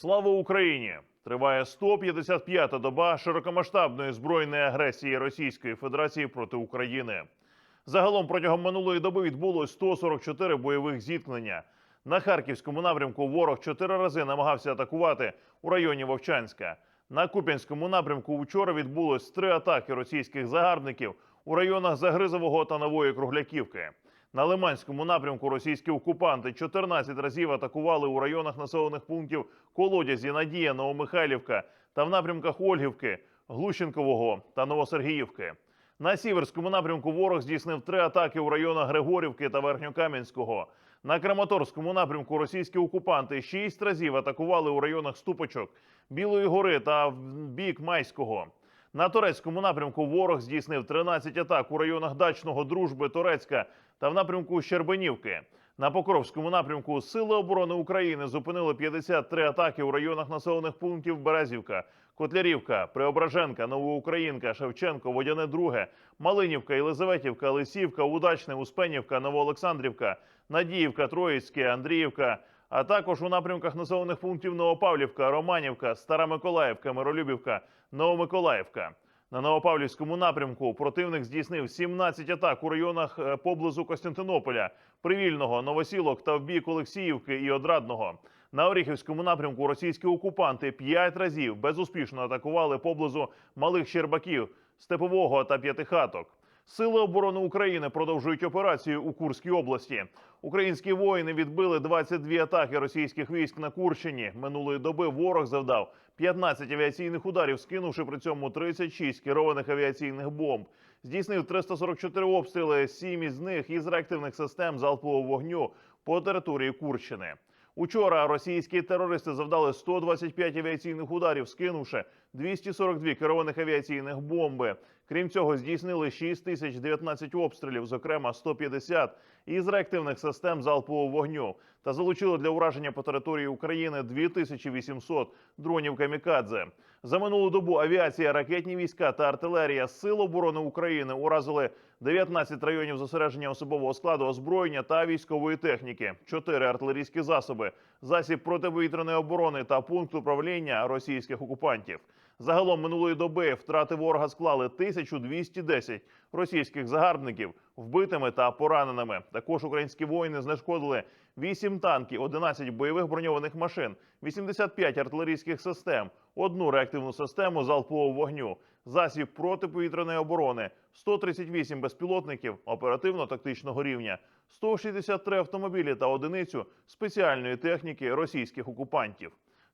Слава Україні! Триває 155-та доба широкомасштабної збройної агресії Російської Федерації проти України. Загалом протягом минулої доби відбулось 144 бойових зіткнення. На харківському напрямку ворог чотири рази намагався атакувати у районі Вовчанська. На Куп'янському напрямку вчора відбулось три атаки російських загарбників у районах Загризового та Нової Кругляківки. На Лиманському напрямку російські окупанти 14 разів атакували у районах населених пунктів Колодязі, Надія, Новомихайлівка та в напрямках Ольгівки, Глущенкового та Новосергіївки. На сіверському напрямку ворог здійснив три атаки у районах Григорівки та Верхньокам'янського. На Краматорському напрямку російські окупанти шість разів атакували у районах Ступочок, Білої гори та в бік Майського. На турецькому напрямку ворог здійснив 13 атак у районах Дачного, Дружби, Турецька та в напрямку Щербинівки. На Покровському напрямку Сили оборони України зупинили 53 атаки у районах населених пунктів Березівка, Котлярівка, Преображенка, Новоукраїнка, Шевченко, Водяне Друге, Малинівка, Єлизаветівка, Лисівка, Удачне, Успенівка, Новоолександрівка, Надіївка, Троїцьке, Андріївка. А також у напрямках населених пунктів Новопавлівка, Романівка, Стара Миколаївка, Миролюбівка, Новомиколаївка. На Новопавлівському напрямку противник здійснив 17 атак у районах е, поблизу Костянтинополя, Привільного, Новосілок та в бік Олексіївки і Одрадного. На Оріхівському напрямку російські окупанти п'ять разів безуспішно атакували поблизу малих Щербаків, Степового та П'ятихаток. Сили оборони України продовжують операцію у Курській області. Українські воїни відбили 22 атаки російських військ на Курщині. Минулої доби ворог завдав 15 авіаційних ударів, скинувши при цьому 36 керованих авіаційних бомб. Здійснив 344 обстріли, 7 із них із реактивних систем залпового вогню по території Курщини. Учора російські терористи завдали 125 авіаційних ударів, скинувши 242 керованих авіаційних бомби. Крім цього, здійснили 6019 обстрілів, зокрема 150 із реактивних систем залпового вогню, та залучили для ураження по території України 2800 дронів камікадзе. За минулу добу авіація, ракетні війська та артилерія Сил оборони України уразили 19 районів зосередження особового складу озброєння та військової техніки, 4 артилерійські засоби, засіб протиповітряної оборони та пункт управління російських окупантів. Загалом минулої доби втрати ворога склали 1210 російських загарбників вбитими та пораненими. Також українські воїни знешкодили 8 танків, 11 бойових броньованих машин, 85 артилерійських систем, одну реактивну систему залпового вогню, засіб протиповітряної оборони, 138 безпілотників оперативно-тактичного рівня, 163 автомобілі та одиницю спеціальної техніки російських окупантів.